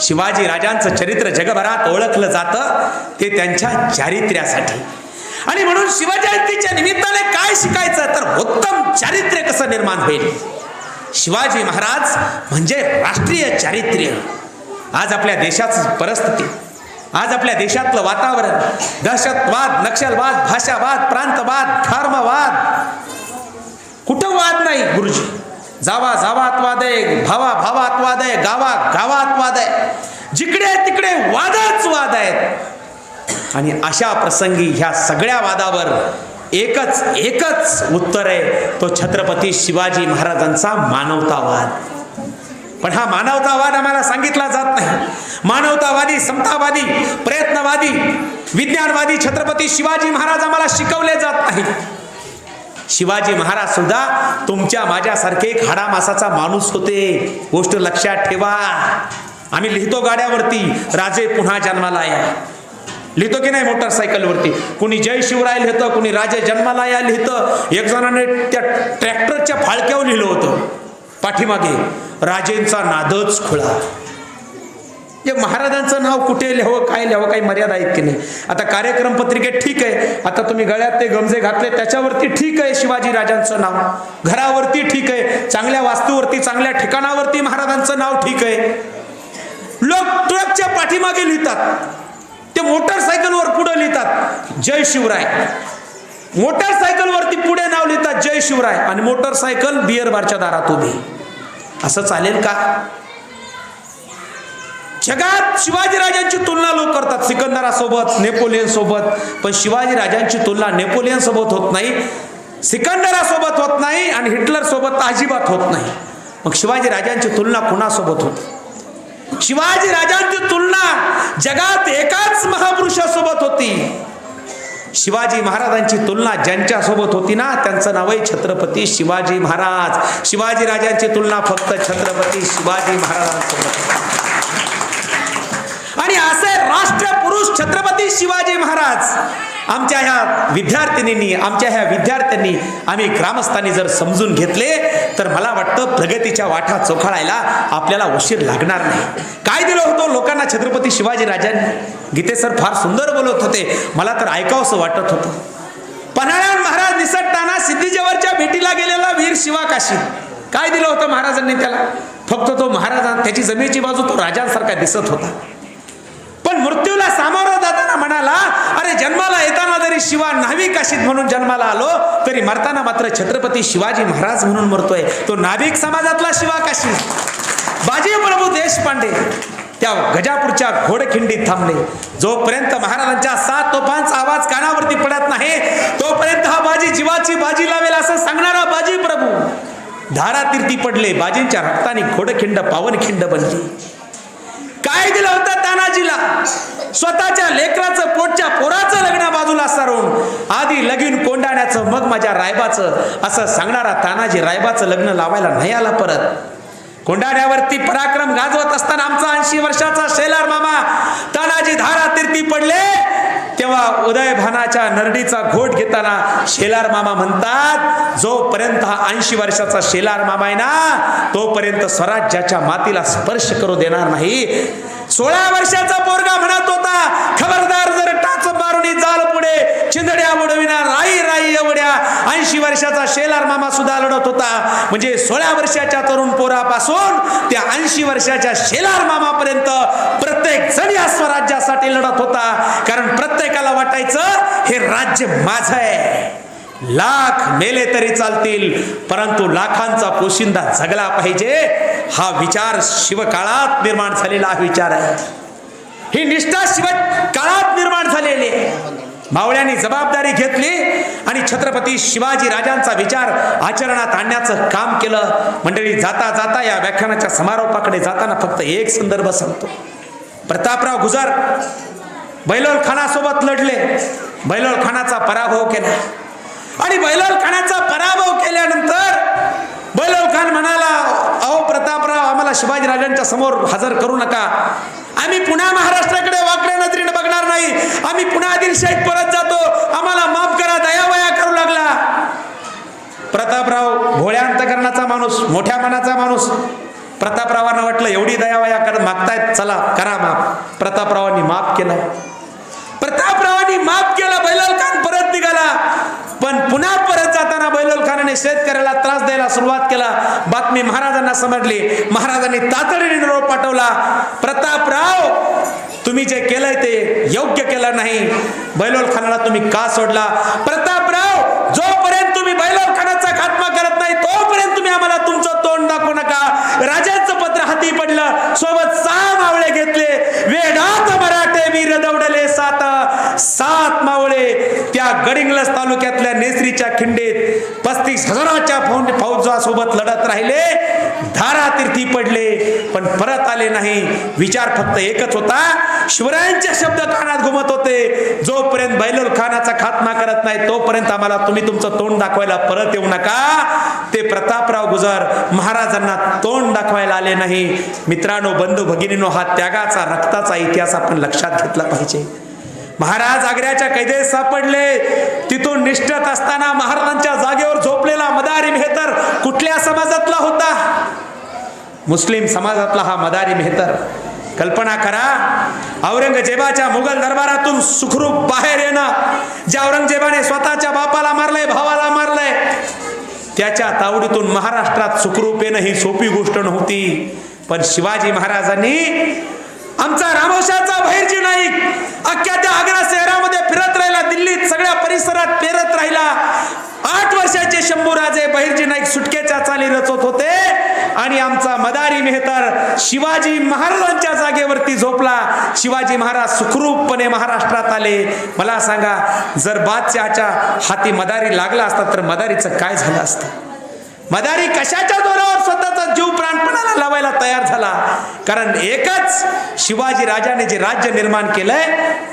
शिवाजी राजांचं चरित्र जगभरात ओळखलं जातं ते त्यांच्या चारित्र्यासाठी. आणि म्हणून शिवजयंतीच्या निमित्ताने काय शिकायचं तर उत्तम चारित्र्य कसं निर्माण होईल? शिवाजी महाराज म्हणजे राष्ट्रीय चारित्र्य. आज आपल्या देशाची परिस्थिती आज आपल्या देशातलं वातावरण दहशतवाद नक्षलवाद भाषावाद प्रांतवाद धर्मवाद. कुठं वाद नाही गुरुजी? जावा जावात वाद आहे भावा भावात वाद आहे गावा गावात वाद आहे जिकडे तिकडे वादच वाद आहेत. आणि अशा प्रसंगी ह्या सगळ्या वादावर एकच एकच उत्तर आहे तो छत्रपती शिवाजी महाराजांचा मानवतावाद. पण हा मानवतावाद आम्हाला सांगितला जात नाही. मानवतावादी समतावादी प्रयत्नवादी विज्ञानवादी छत्रपती शिवाजी महाराज आम्हाला शिकवले जात नाही शिवाजी महाराज सुद्धा तुमच्या माझ्यासारखे एक हाडामासाचा माणूस होते. गोष्ट लक्षात ठेवा. आम्ही लिहितो गाड्यावरती राजे पुन्हा जन्माला या लिहितो की नाही मोटरसायकलवरती? कुणी जय शिवराय लिहितं कुणी राजे जन्माला या लिहितं. एक जणाने त्या ट्रॅक्टरच्या फाळक्यावर लिहिलं होतं. पाठीमागे राजेंचा नादच खुळा. जे महाराजांचं नाव कुठे लिहावं काय लिहावं काही मर्यादा आहेत की नाही? आता कार्यक्रम पत्रिकेत ठीक आहे. आता तुम्ही गळ्यात ते गमजे घातले त्याच्यावरती ठीक आहे शिवाजी राजांचं नाव. घरावरती ठीक आहे. चांगल्या वास्तूवरती चांगल्या ठिकाणावरती महाराजांचं नाव ठीक आहे. लोक ट्रकच्या पाठीमागे लिहितात. ते मोटरसायकलवर पुढे लिहितात जय शिवराय. मोटरसायकलवरती पुढे नाव लिहितात जय शिवराय. आणि मोटरसायकल बिअर बारच्या दारात उभी. असं चालेल का? जगात शिवाजी राजांची तुलना लोक करतात. सिकंदरासोबत नेपोलियन सोबत पण शिवाजी राजांची तुलना नेपोलियन सोबत होत नाही. सिकंदरासोबत होत नाही आणि हिटलर सोबत अजिबात होत नाही. मग शिवाजी राजांची तुलना कुणासोबत होती? शिवाजी राजांची तुलना जगात एकाच महापुरुषासोबत होती. शिवाजी महाराजांची तुलना ज्यांच्यासोबत होती ना त्यांचं नाव आहे छत्रपती शिवाजी महाराज. शिवाजी राजांची तुलना फक्त छत्रपती शिवाजी महाराजांसोबत आणि असे राष्ट्रपुरुष छत्रपती शिवाजी महाराज आमच्या ह्या विद्यार्थिनींनी आमच्या ह्या विद्यार्थ्यांनी आम्ही ग्रामस्थांनी जर समजून घेतले तर मला वाटतं प्रगतीच्या वाटा चोखाळायला आपल्याला उशीर लागणार नाही. काय दिलं होतं लोकांना छत्रपती शिवाजी राजांनी? गीते सर फार सुंदर बोलत होते. मला तर ऐकावंसं वाटत होतं. पन्हाळ्यावर महाराज निसटताना सिद्धीजेवरच्या भेटीला गेलेला वीर शिवा काशी काय दिलं होतं महाराजांनी त्याला? फक्त तो महाराजां त्याची जमिनीची बाजू तो राजांसारखा दिसत होता. पण मृत्यूला सामोरं जाताना म्हणाला अरे जन्माला येताना जरी शिवा नाविक काशीत म्हणून जन्माला आलो तरी मरताना मात्र छत्रपती शिवाजी महाराज म्हणून मरतोय. तो नाविक समाजातला शिवा काशी. बाजी प्रभू देशपांडे त्या गजापूरच्या घोडखिंडीत थांबले. जोपर्यंत महाराजांच्या सात तोफांचा आवाज कानावरती पडत नाही तोपर्यंत हा बाजी जीवाची बाजी लावेल असं सांगणारा बाजी प्रभू धारा तीर्थी पडले बाजींच्या रक्ताने घोडखिंड पावनखिंड बनली. काय दिलं होतं तानाजीला? स्वतःच्या लेकराचं पोटच्या पोराचं लग्न बाजूला सारून आधी लगीन कोंडाण्याचं मग माझ्या रायबाचं. असं सांगणारा तानाजी रायबाचं लग्न लावायला नाही आला परत. कोंडाण्यावरती पराक्रम गाजवत असताना आमचा ऐंशी वर्षाचा शेलार मामा तानाजी धारा तीर्थी पडले. तेव्हा उदयभानाच्या नरडीचा घोट घेताना शेलार मामा म्हणतात जोपर्यंत हा ऐंशी वर्षाचा शेलार मामा आहे ना तोपर्यंत स्वराज्याच्या मातीला स्पर्श करू देणार नाही. सोळा वर्षाचा पोरगा म्हणत होता खबरदार जर टाच मारून जाल पुढे चिंदड्या बुडविणार राई राई एवढ्या. ऐंशी वर्षाचा शेलार मामा सुद्धा लढत होता. म्हणजे सोळा वर्षाच्या तरुण पोरापासून त्या ऐंशी वर्षाच्या शेलार मामापर्यंत प्रत्येक जण या स्वराज्यासाठी लढत होता. कारण प्रत्येकाला वाटायचं हे राज्य माझं आहे. लाख मेले तरी चालतील परंतु लाखांचा पोशिंदा जगला पाहिजे. हा विचार शिवकाळात निर्माण झालेला हा विचार आहे. ही निष्ठा शिव काळात निर्माण झालेली आहे. मावळ्यांनी जबाबदारी घेतली आणि छत्रपती शिवाजी राजांचा विचार आचरणात आणण्याचं काम केलं. मंडळी जाता जाता या व्याख्यानाच्या समारोपाकडे जाताना फक्त एक संदर्भ सांगतो. प्रतापराव गुजर बैलोल खानासोबत लढले. बैलोल खानाचा पराभव केला. आणि बैलोल खानाचा पराभव केल्यानंतर बैलोल खान म्हणाला अहो प्रतापराव आम्हाला शिवाजीराजांच्या समोर हजर करू नका. आम्ही पुन्हा महाराष्ट्राकडे वाकड्या नजरेने बघणार नाही. आम्ही पुन्हा आदिलशाहीत परत जातो. आम्हाला माफ करा दयावया करू लागला. प्रतापराव भोळ्या अंतकरणाचा माणूस मोठ्या मनाचा माणूस. प्रतापरावांना वाटलं एवढी दयावया कर मागतायत चला करा माफ. प्रतापरावांनी माफ केलं. प्रतापरावांनी माफ केला बैलाल खान परत निघाला. पण पुन्हा परत जाताना बैलोल खानाने शेतकऱ्याला त्रास द्यायला सुरुवात केला. बातमी महाराजांना समजली. महाराजांनी तातडीने निरोप पाठवला. प्रतापराव तुम्ही जे केलंय ते योग्य केलं नाही. बैलोल खानाला तुम्ही का सोडला? प्रतापराव जोपर्यंत तुम्ही बैलोल खानाचा खात्मा करत नाही तोपर्यंत तुम्ही आम्हाला तुमचं तोंड दाखवू नका. राजांचं पत्र हाती पडलं. सोबत सहा मावळे घेतले. गडिंगलस तालुक्यातल्या नेसरीच्या खिंडीत पस्तीस हजाराच्या फौजासोबत लढत राहिले. धारा तीर्थी पडले पण परत आले नाही. विचार फक्त एकच होता. शिवरायांचे शब्द कानात घुमत होते. जोपर्यंत बैलोल खानाचा खात्मा करत नाही तोपर्यंत आम्हाला तुम्ही तुमचं तोंड दाखवायला परत येऊ नका. ते प्रतापराव गुजर महाराजांना तोंड दाखवायला आले नाही. मित्रांनो बंधू भगिनीनो हा त्यागाचा रक्ताचा इतिहास आपण लक्षात घेतला पाहिजे. महाराज आग्र्याच्या कैदेत सापडले. तिथून निष्ठत असताना महाराजांच्या जागेवर झोपलेला मदारी मेहतर कुठल्या समाजातला होता? मुस्लिम समाजातला हा मदारी मेहतर. कल्पना करा औरंगजेबाच्या मुघल दरबारातून सुखरूप बाहेर येणं ज्या औरंगजेबाने स्वतःच्या बापाला मारलंय भावाला मारलंय त्याच्या तावडीतून महाराष्ट्रात सुखरूप येणं ही सोपी गोष्ट नव्हती. पण शिवाजी महाराजांनी आमचा रामोशाचा भैरजी नाईक अख्ख्या त्या आग्रा शहरामध्ये फिरत राहिला दिल्लीत सगळ्या परिसरात फिरत राहिला. आठ वर्षाचे शंभूराजे बहिरजी नाईक सुटकेच्या चाली रचत होते आणि आमचा मदारी मेहतर शिवाजी महाराजांच्या जागेवरती झोपला. शिवाजी महाराज सुखरूपपणे महाराष्ट्रात आले. मला सांगा जर बादशहाच्या हाती मदारी लागला असता तर मदारीचं काय झालं असतं? मदारी कशाच्या जोरावर स्वतःचा जीव प्राण लावायला तयार झाला. कारण एकच शिवाजी राजाने जे राज्य निर्माण केलंय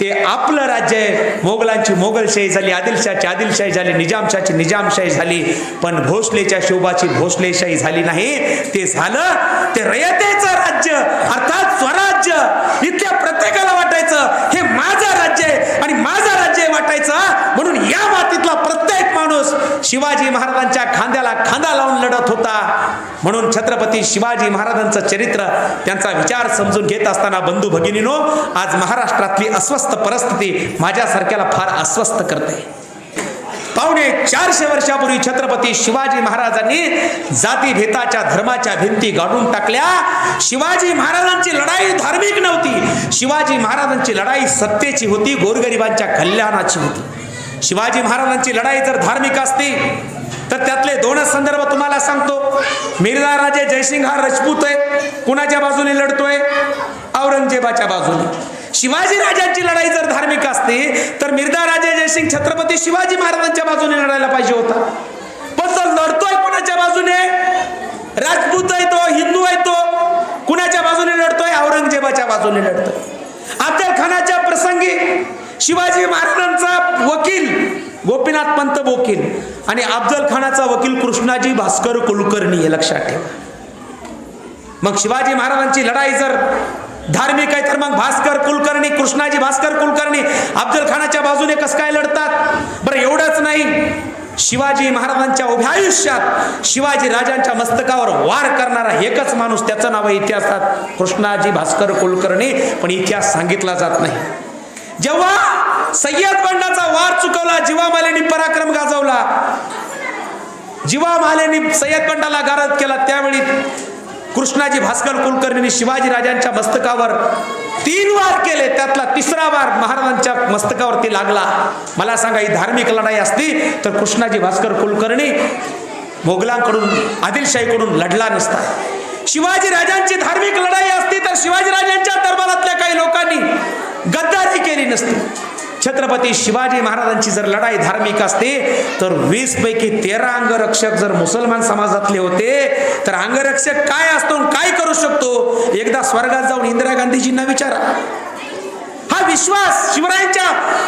ते आपलं राज्य आहे. मोगलांची मोगलशाही झाली आदिलशाहची आदिलशाही झाली निजामशाहची निजामशाही झाली. पण भोसलेच्या शोभाची भोसलेशाही झाली नाही. ते झालं ते रयतेचं राज्य अर्थात स्वराज्य. इथल्या प्रत्येकाला वाटायचं हे माझं राज्य आहे आणि माझं राज्य वाटायचा वाटायचं. म्हणून या मातीतला प्रत्येक माणूस शिवाजी महाराजांच्या खांद्याला खांदा लावून लढत होता. म्हणून छत्रपती शिवाजी महाराजांचं चरित्र त्यांचा विचार समजून घेत असताना बंधू भगिनीनो आज महाराष्ट्रातली अस्वस्थ परिस्थिती माझ्यासारख्याला फार अस्वस्थ करते. पावणे चारशे वर्षापूर्वी छत्रपती शिवाजी महाराजांनी जाती भेताच्या धर्माच्या भिंती गाडून टाकल्या. शिवाजी महाराजांची लढाई धार्मिक नव्हती. शिवाजी महाराजांची लढाई सत्तेची होती गोरगरिबांच्या कल्याणाची होती. शिवाजी महाराजांची लढाई जर धार्मिक असती तर त्यातले दोनच संदर्भ तुम्हाला सांगतो. मिर्झा राजे जयसिंग हा राजपूत आहे. कुणाच्या बाजूने लढतोय? औरंगजेबाच्या बाजूने. शिवाजी राजांची लढाई जर धार्मिक असती तर मिर्झा राजे जयसिंग छत्रपती शिवाजी महाराजांच्या बाजूने लढायला पाहिजे होता. पण तो लढतोय कोणाच्या बाजूने? राजपूत आहे तो हिंदू आहे तो. कुणाच्या बाजूने लढतोय? औरंगजेबाच्या बाजूने लढतोय. अफजल खानाच्या प्रसंगी शिवाजी महाराजांचा वकील गोपीनाथ पंत वकील आणि अफजल खानाचा वकील कृष्णाजी भास्कर कुलकर्णी हे लक्षात ठेवा. मग शिवाजी महाराजांची लढाई जर धार्मिक आहे तर मग भास्कर कुलकर्णी कृष्णाजी भास्कर कुलकर्णी अफजल खानाच्या बाजूने कसं काय लढतात? बरं एवढंच नाही. शिवाजी महाराजांच्या उभ्या आयुष्यात शिवाजी राजांच्या मस्तकावर वार करणारा एकच माणूस त्याचं नाव आहे इतिहासात कृष्णाजी भास्कर कुलकर्णी पण इतिहास सांगितला जात नाही. जेव्हा सय्यद बंडाचा वार चुकवला जीवा मालेनी पराक्रम गाजवला. जीवा मालेनी सय्यद बंडाला गारद केला. त्यावेळी कृष्णाजी भास्कर कुलकर्णींनी शिवाजी राजांच्या मस्तकावर तीन वार केले. त्यातला तिसरा वार महाराजांच्या मस्तकावरती लागला. मला सांगा ही धार्मिक लढाई असती तर कृष्णाजी भास्कर कुलकर्णी मोगलांकडून आदिलशाहीकडून लढला नसता. शिवाजी राजांची धार्मिक लढाई असती तर शिवाजी राजांच्या दरबारातल्या काही लोकांनी गद्दारी केली नसती. छत्रपती शिवाजी महाराजांची जर लढाई धार्मिक असते तर वीस पैकी तेरा अंगरक्षक जर मुसलमान समाजातले होते तर अंगरक्षक काय असतो आणि काय करू शकतो? एकदा स्वर्गात जाऊन इंदिरा गांधीजींना विचारा. हा विश्वास शिवरायांच्या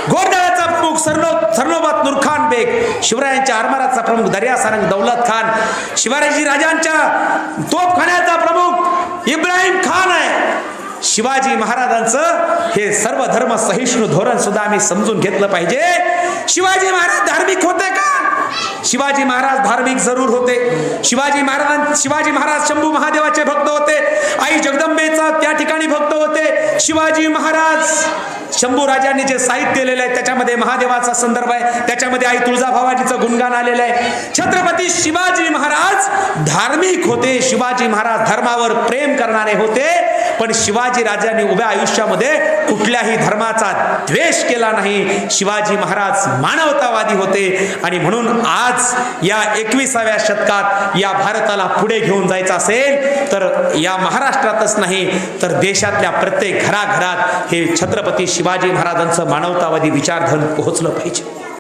घोरदळाचा प्रमुख सरनो सरनोबात नूरखान बेग शिवरायांच्या आरमाराचा प्रमुख दर्या सारंग दौलत खान शिवाजी राजांच्या तोफखान्याचा प्रमुख इब्राहिम खान आहे. शिवाजी महाराजांचं हे सर्व धर्म सहिष्णू धोरण सुद्धा आम्ही समजून घेतलं पाहिजे. शिवाजी महाराज धार्मिक होते का? शिवाजी महाराज धार्मिक जरूर होते. शिवाजी महाराजां शिवाजी महाराज शंभू महादेवाचे भक्त होते. आई जगदंबेचा त्या ठिकाणी भक्त होते. शिवाजी महाराज शंभू राजांनी जे साहित्य दिलेलं आहे त्याच्यामध्ये महादेवाचा संदर्भ आहे. त्याच्यामध्ये आई तुळजाभवानीचं गुणगान आलेलं आहे. छत्रपती शिवाजी महाराज धार्मिक होते. शिवाजी महाराज धर्मावर प्रेम करणारे होते. पण शिवाजी राजांनी उभ्या आयुष्यामध्ये कुठल्याही धर्माचा द्वेष केला नाही. शिवाजी महाराज मानवतावादी होते आणि म्हणून आज या एकविसाव्या शतकात या भारताला पुढे घेऊन जायचं असेल तर या महाराष्ट्रातच नाही तर देशातल्या प्रत्येक घराघरात हे छत्रपती शिवाजी महाराजांचं मानवतावादी विचारधन पोहोचलं पाहिजे.